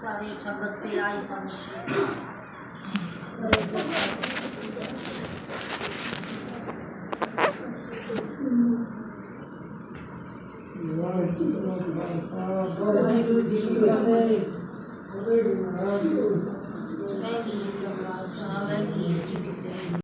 ਸਾਰੇ ਸੰਗਤ ਤੇ ਆਈ ਸਾਨੂੰ ਵਾਹਿਗੁਰੂ ਜੀ ਕੀ ਫਤਿਹ ਵਾਹਿਗੁਰੂ ਜੀ ਕਾ ਖਾਲਸਾ ਵਾਹਿਗੁਰੂ ਜੀ ਕੀ ਫਤਿਹ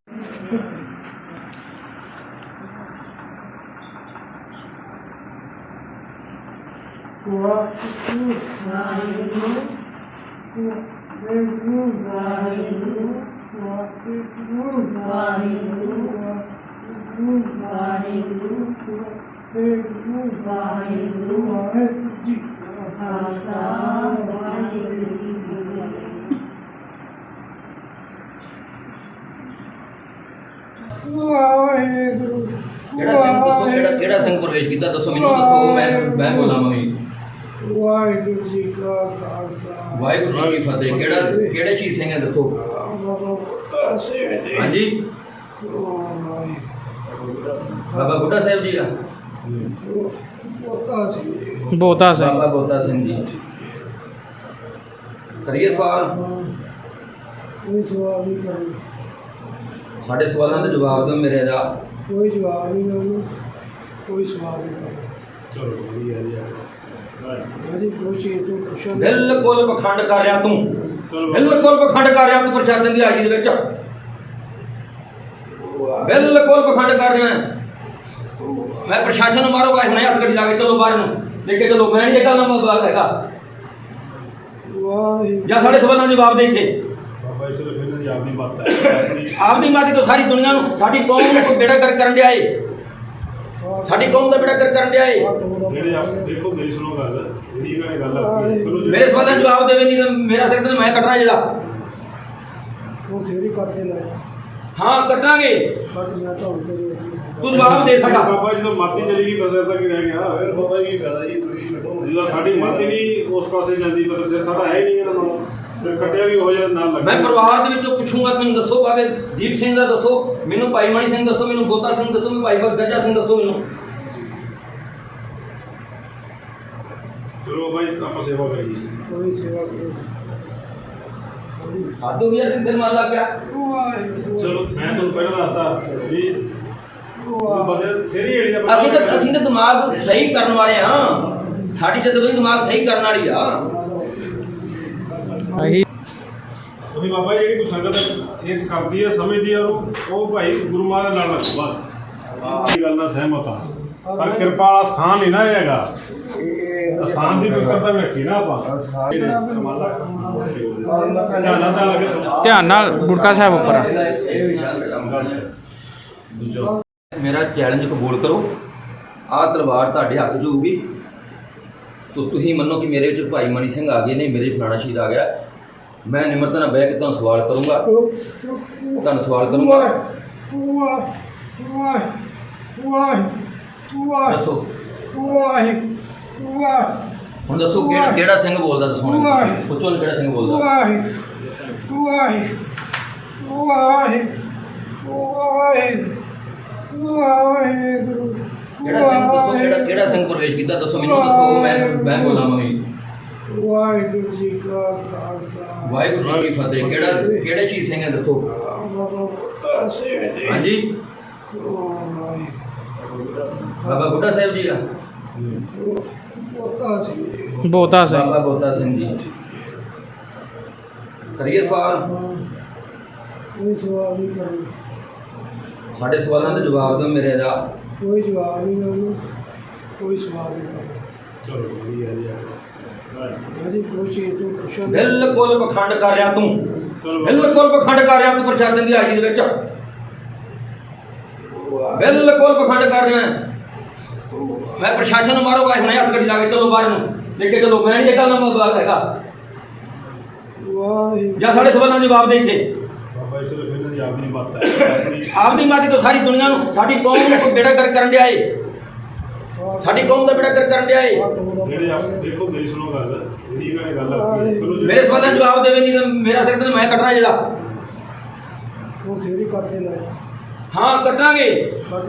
ਖਾਲਸਾ ਵਾਹਿਗੁਰੂ ਜੀ ਕੀ ਫਤਿਹ ਵਾਹਿਗੁਰੂ ਕਿਹੜਾ ਸਿੰਘ ਦੱਸੋ ਕਿਹੜਾ ਕਿਹੜਾ ਸਿੰਘ ਪ੍ਰਵੇਸ਼ ਕੀਤਾ ਦੱਸੋ ਮੈਨੂੰ ਦੱਸੋ ਮੈਂ ਮੈਂ ਬੋਲਾਂ ਮੰਮੀ ਵਾਹਿਗੁਰੂ ਜੀ ਕਾ ਖਾਲਸਾ। ਵਾਹਿਗੁਰੂ ਜੀ ਕੀ ਫਤਿਹ। ਕਿਹੜਾ ਕਿਹੜੇ ਸ਼ਹੀਦ ਸਿੰਘ ਹੈ ਦੱਸੋ? ਬਾਬਾ ਬੁੱਢਾ ਸਿੰਘ ਜੀ। ਹਾਂਜੀ। ਬਾਬਾ ਬੁੱਢਾ ਸਾਹਿਬ ਜੀ ਆ ਬੁੱਢਾ ਸਿੰਘ ਬੋਤਾ ਸਿੰਘ। ਬਾਬਾ ਬੋਤਾ ਸਿੰਘ ਜੀ। ਕਰੀਏ ਸਵਾਲ? ਕੋਈ ਸਵਾਲ ਨਹੀਂ ਕਰਨਾ। ਸਾਡੇ ਸਵਾਲਾਂ ਦੇ ਜਵਾਬ ਦਿਓ ਮੇਰੇ ਦਾ। ਕੋਈ ਜਵਾਬ ਨਹੀਂ ਮੈਨੂੰ ਕੋਈ ਸਵਾਲ ਨਹੀਂ ਕਰਨਾ। ਚਲੋ ਵਧੀਆ ਜੀ। ਕੋਈ ਚੀਜ਼ ਤੋਂ ਪੁੱਛਣ ਬਿਲਕੁਲ ਪਖੰਡ ਕਰ ਰਿਹਾ ਤੂੰ। ਬਿਲਕੁਲ ਪਖੰਡ ਕਰ ਰਿਹਾ ਤੂੰ ਪ੍ਰਸ਼ਾਸਨ ਦੀ ਹਾਜ਼ਰੀ ਦੇ ਵਿੱਚ। ਬਿਲਕੁਲ ਪਖੰਡ ਕਰ ਰਿਹਾ। ਮੈਂ ਪ੍ਰਸ਼ਾਸਨ ਨੂੰ ਬਾਹਰੋਂ ਬਾਹਰ ਹੁਣੇ ਹੱਥ ਗੱਡੀ ਲਾ ਕੇ ਚਲੋ ਬਾਹਰ ਨੂੰ। ਲੈ ਕੇ ਚਲੋ ਮੈਂ ਨਹੀਂ ਇਹ ਗੱਲ ਨਾ ਮਤਲਬ ਹੈਗਾ। ਜਾਂ ਸਾਡੇ ਸਵਾਲਾਂ ਦੇ ਜਵਾਬ ਦੇ ਇੱਥੇ। ਬਾਬਾ ਇਸ ਲਈ ਫਿਰ ਆਪਣੀ ਬਾਤ ਹੈ। ਆਪਣੀ ਆਪਦੀ ਮਾਤੀ ਤੋਂ ਸਾਰੀ ਦੁਨੀਆ ਨੂੰ ਸਾਡੀ ਕੌਮ ਨੂੰ ਕੋਈ ਬੇੜਾ ਕਰ ਕਰਨ ਡਿਆ ਏ। ਸਾਡੀ ਕੌਮ ਦਾ ਬੇੜਾ ਕਰ ਕਰਨ ਡਿਆ ਏ। ਜਿਹੜੇ ਆਪ ਦੇਖੋ ਮੇਰੀ ਸੁਣੋ ਗੱਲ। ਠੀਕ ਹੈ ਗੱਲ ਆਪਣੀ ਜੀ। ਮੇਰੇ ਸਵਾਲਾਂ ਦੇ ਜਵਾਬ ਦੇਵੇ ਨਹੀਂ ਤਾਂ ਮੇਰਾ ਸਿਰ ਤੇ ਮੈਂ ਕੱਟਣਾ ਜਿਹਦਾ ਤੂੰ ਸੇਰੀ ਕਰਕੇ ਲਾਇਆ ਹਾਂ ਕੱਟਾਂਗੇ ਤੂੰ ਜਵਾਬ ਦੇ ਸਾਡਾ। ਬਾਬਾ ਜਦੋਂ ਮਾਤੀ ਚਲੀ ਗਈ ਬਸ ਤਾਂ ਕੀ ਰਹਿ ਗਿਆ। ਫਿਰ ਬਾਬਾ ਜੀ ਫਾਇਦਾ ਜੀ ਤੁਸੀਂ ਛੱਡੋ ਜਦੋਂ ਸਾਡੀ ਮਾਤੀ ਨਹੀਂ ਉਸ ਪਾਸੇ ਜਾਂਦੀ ਪਰ ਸਿਰ ਸਾਡਾ ਹੈ ਹੀ ਨਹੀਂ ਇਹਨਾਂ ਨਾਲ। ਫਿਰ ਕੱਟਿਆ ਵੀ ਹੋ ਜਾਏ ਨਾਲ ਲੱਗ। ਮੈਂ ਪਰਿਵਾਰ ਦੇ ਵਿੱਚੋਂ ਪੁੱਛੂੰਗਾ ਮੈਨੂੰ ਦੱਸੋ ਬਾਬੇ ਦੀਪ ਸਿੰਘ ਦਾ ਦੱਸੋ ਮੈਨੂੰ ਭਾਈ ਮਣੀ ਸਿੰਘ ਦੱਸੋ ਮੈਨੂੰ ਬੋਤਾ ਸਿੰਘ ਦੱਸੋ ਮੈਨੂੰ ਭਾਈ ਗੱਜਾ ਸਿੰਘ ਦੱਸੋ ਮੈਨੂੰ। ਚਲੋ ਬਾਈ ਆਪਾਂ ਸੇਵਾ ਕਰੀਏ। ਕੋਈ ਸੇਵਾ ਕਰੋ ਹੱਦ ਹੋ ਗਈ ਅਸੀਂ ਸਿਰ ਮਾਰ ਲੱਗ ਪਿਆ। ਚਲੋ ਮੈਂ ਤੁਹਾਨੂੰ ਪਹਿਲਾਂ ਦੱਸਤਾ ਵੀ ਬਦੇ ਸੇਰੀ ਏੜੀ ਦਾ ਅਸੀਂ ਤਾਂ ਅਸੀਂ ਤਾਂ ਦਿਮਾਗ ਸਹੀ ਕਰਨ ਵਾਲੇ ਹਾਂ ਸਾਡੀ ਜਦ ਦਿਮਾਗ ਸਹੀ ਕਰਨ ਵਾਲੀ ਆ। ਆਹੀ ਤੁਸੀਂ ਬਾਬਾ ਜਿਹੜੀ ਕੋਈ ਸੰਗਤ ਇਹ ਕਰਦੀ ਹੈ ਸਮਝਦੀ ਉਹਨੂੰ ਉਹ ਭਾਈ ਗੁਰੂ ਮਹਾਰਾਜ ਨਾਲ ਲੱਗੋ ਬਸ। ਇਹ ਗੱਲ ਨਾਲ ਸਹਿਮਤ ਆ। ਪਰ ਕਿਰਪਾ ਵਾਲਾ ਸਥਾਨ ਨਹੀਂ ਨਾ ਇਹ ਹੈਗਾ। ਸਥਾਨ ਦੀ ਪਵਿੱਤਰਤਾ ਵੀ ਰੱਖੀ ਨਾ ਆਪਾਂ। ਧਿਆਨ ਨਾਲ ਲੱਗੇ ਸੁਣੋ। ਧਿਆਨ ਨਾਲ ਗੁਟਕਾ ਸਾਹਿਬ ਉੱਪਰ ਆ। ਮੇਰਾ ਚੈਲੰਜ ਕਬੂਲ ਕਰੋ। ਆਹ ਤਲਵਾਰ ਤੁਹਾਡੇ ਹੱਥ 'ਚ ਹੋਊਗੀ। ਤੋ ਤੁਸੀਂ ਮੰਨੋ ਕਿ ਮੇਰੇ ਵਿੱਚ ਭਾਈ ਮਣੀ ਸਿੰਘ ਆ ਗਏ ਨੇ ਮੇਰੇ ਫਲਾਣਾ ਸ਼ਹੀਦ ਆ ਗਿਆ। ਮੈਂ ਨਿਮਰਤਾ ਨਾਲ ਬਹਿ ਕੇ ਤੁਹਾਨੂੰ ਸਵਾਲ ਕਰੂੰਗਾ। ਤੁਹਾਨੂੰ ਸਵਾਲ ਕਰੂੰਗਾ। ਵਾਹ ਵਾਹ ਵਾਹ ਵਾਹ ਦੱਸੋ। ਵਾਹ ਵਾਹ ਹੁਣ ਦੱਸੋ ਕਿਹੜਾ ਕਿਹੜਾ ਸਿੰਘ ਬੋਲਦਾ ਦੱਸੋ ਹੁਣ। ਪੁੱਛੋ ਨਾ ਕਿਹੜਾ ਸਿੰਘ ਬੋਲਦਾ। ਵਾਹ ਵਾਹ ਵਾਹ ਵਾਹ ਵਾਹਿਗੁਰੂ ਕਿਹੜਾ ਸਿੰਘ ਦੱਸੋ ਕਿਹੜਾ ਕਿਹੜਾ ਸਿੰਘ ਪ੍ਰਵੇਸ਼ ਕੀਤਾ? ਦੱਸੋ ਮੈਨੂੰ ਦੱਸੋ। ਮੈਂ ਮੈਂ ਬੋਲਾਂ ਮੰਮੀ ਵਾਹਿਗੁਰੂ ਜੀ ਕਾ ਖਾਲਸਾ। ਵਾਹਿਗੁਰੂ ਜੀ ਕੀ ਫਤਿਹ। ਕਿਹੜਾ ਕਿਹੜੇ ਸ਼ਹੀਦ ਸਿੰਘ ਹੈ? ਦੱਸੋ। ਬਾਬਾ ਬੁੱਢਾ ਸਿੰਘ ਜੀ। ਹਾਂਜੀ। ਬਾਬਾ ਬੁੱਢਾ ਸਾਹਿਬ ਜੀ ਆ ਬੁੱਢਾ ਸਿੰਘ ਬੋਤਾ ਸਿੰਘ। ਬਾਬਾ ਬੋਤਾ ਸਿੰਘ ਜੀ। ਕਰੀਏ ਸਵਾਲ? ਕੋਈ ਸਵਾਲ ਨਹੀਂ ਕਰਨਾ। ਸਾਡੇ ਸਵਾਲਾਂ ਦੇ ਜਵਾਬ ਦਿਓ ਮੇਰੇ ਦਾ। ਕੋਈ ਜਵਾਬ ਨਹੀਂ ਮੈਨੂੰ ਕੋਈ ਸਵਾਲ ਨਹੀਂ ਕਰਨਾ। ਚਲੋ ਵਧੀਆ ਜੀ। ਅਜੀ ਕੋਈ ਚੀਜ਼ ਤੋਂ ਪੁੱਛਣ ਬਿਲਕੁਲ ਪਖੰਡ ਕਰ ਰਿਹਾ ਤੂੰ। ਬਿਲਕੁਲ ਪਖੰਡ ਕਰ ਰਿਹਾ ਤੂੰ ਪ੍ਰਸ਼ਾਸਨ ਦੀ ਹਾਜ਼ਰੀ ਦੇ ਵਿੱਚ। ਬਿਲਕੁਲ ਪਖੰਡ ਕਰ ਰਿਹਾ ਹੈ। ਮੈਂ ਪ੍ਰਸ਼ਾਸਨ ਨੂੰ ਬਾਹਰੋਂ ਬਾਹਰ ਹੁਣੇ ਹੱਥ ਗੱਡੀ ਲਾ ਕੇ ਚਲੋ ਬਾਹਰ ਨੂੰ। ਲੈ ਕੇ ਚਲੋ ਮੈਂ ਨਹੀਂ ਇਹ ਗੱਲ ਨਾ ਮਤਲਬ ਹੈਗਾ ਜਾਂ ਸਾਡੇ ਸਵਾਲਾਂ ਦੇ ਜਵਾਬ ਦੇ ਇੱਥੇ। ਬਾਬਾ ਜੀ ਸਿਰਫ ਇਹਨਾਂ ਦੀ ਆਪਣੀ ਬਾਤ ਹੈ। ਆਪਣੀ ਆਪਦੀ ਮਾਤੀ ਤੋਂ ਸਾਰੀ ਦੁਨੀਆ ਨੂੰ ਸਾਡੀ ਕੌਮ ਨੂੰ ਕੋਈ ਬੇੜਾ ਕਰ ਕਰਨ ਡਿਆ ਏ। ਸਾਡੀ ਕੌਮ ਦਾ ਬੇੜਾ ਕਰ ਕਰਨ ਡਿਆ ਏ। ਜਿਹੜੇ ਆਪ ਦੇਖੋ ਮੇਰੀ ਸੁਣੋ ਗੱਲ। ਜਿਹੜੀ ਇਹਨਾਂ ਨੇ ਗੱਲ ਆਖੀ ਹੈ, ਚਲੋ ਜਿਹੜੇ- ਮੇਰੇ ਸਵਾਲਾਂ ਦੇ ਜਵਾਬ ਦੇਵੇ ਨਹੀਂ ਤਾਂ ਮੇਰਾ ਸਿਰ ਤੇ ਮੈਂ ਕੱਟਣਾ ਜਿਹਦਾ ਤੂੰ ਸੇਰੀ ਕਰਕੇ ਲੈ ਹਾਂ ਕੱਟਾਂਗੇ ਤਾਂ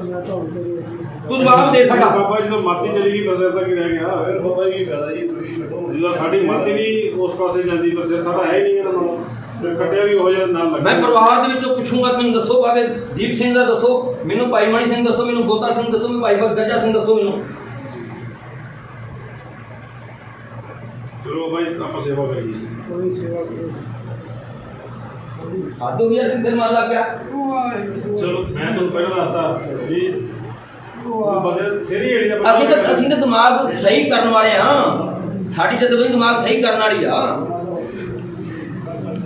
ਤੂੰ ਜਵਾਬ ਦੇ ਸਾਡਾ। ਬਾਬਾ ਜਦੋਂ ਮਾਤੀ ਚਲੀ ਗਈ ਬਸ ਤਾਂ ਕੀ ਰਹਿ ਗਿਆ। ਫਿਰ ਬਾਬਾ ਜੀ ਕੀ ਫਾਇਦਾ ਜੀ ਤੁਸੀਂ ਛੱਡੋ। ਜਦੋਂ ਸਾਡੀ ਮਾਤੀ ਨਹੀਂ ਉਸ ਪਾਸੇ ਜਾਂਦੀ ਪਰ ਸਿਰ ਸਾਡਾ ਹੈ ਹੀ ਨਹੀਂ ਇਹਨਾਂ ਨਾਲ। ਫਿਰ ਕੱਟਿਆ ਵੀ ਹੋ ਜਾਂਦਾ ਨਾਲ ਮੈਂ ਪਰਿਵਾਰ ਦੇ ਵਿੱਚੋਂ ਪੁੱਛੂੰਗਾ ਮੈਨੂੰ ਦੱਸੋ ਬਾਬੇ ਦੀਪ ਸਿੰਘ ਦਾ ਦੱਸੋ ਮੈਨੂੰ ਭਾਈ ਮਣੀ ਸਿੰਘ ਦੱਸੋ ਮੈਨੂੰ ਗੋਤਾ ਸਿੰਘ ਦੱਸੋ ਮੈਨੂੰ ਭਾਈ ਗੱਜਾ ਸਿੰਘ ਦੱਸੋ ਮੈਨੂੰ। ਚਲੋ ਜੀ ਆਪਾਂ ਸੇਵਾ ਕਰੀਏ। ਕੋਈ ਸੇਵਾ ਕਰੋ ਹੱਦ ਹੋ ਗਿਆ ਕਿਸੇ ਮਾਰ ਲੱਗ ਗਿਆ। ਚਲੋ ਮੈਂ ਤੁਹਾਨੂੰ ਪਹਿਲਾਂ ਦੱਸਤਾ ਵੀ ਉਹ ਬੰਦੇ ਸੇਰੀ ਏੜੀ ਦਾ ਅਸੀਂ ਤਾਂ ਅਸੀਂ ਤਾਂ ਦਿਮਾਗ ਸਹੀ ਕਰਨ ਵਾਲੇ ਹਾਂ। ਸਾਡੀ ਜਦਵੀ ਦਿਮਾਗ ਸਹੀ ਕਰਨ ਵਾਲੀ ਆ।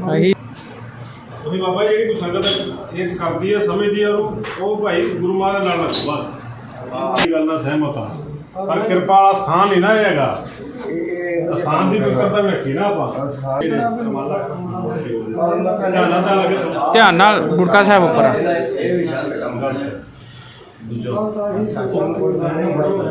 ਅਸੀਂ ਤੁਸੀਂ ਬਾਬਾ ਜਿਹੜੀ ਕੋਈ ਸੰਗਤ ਇਹ ਕਰਦੀ ਹੈ ਸਮਝਦੀ ਹੈ ਉਹਨੂੰ ਉਹ ਭਾਈ ਗੁਰੂ ਮਾਂ ਦੇ ਨਾਲ ਰੱਖੋ ਬਸ। ਇਹ ਗੱਲ ਨਾਲ ਸਹਿਮਤ ਆ। ਪਰ ਕਿਰਪਾ ਵਾਲਾ ਸਥਾਨ ਨਹੀਂ ਨਾ ਇਹ ਹੈਗਾ। ਸਥਾਨ ਦੀ ਪਵਿੱਤਰਤਾ ਵੀ ਰੱਖੀ ਨਾ ਆਪਾਂ। ਧਿਆਨ ਨਾਲ ਲੱਗੇ ਸੁਣੋ ਧਿਆਨ ਨਾਲ ਗੁਟਕਾ ਸਾਹਿਬ ਉੱਪਰ ਆ। ਤਾਂ ਹੀ।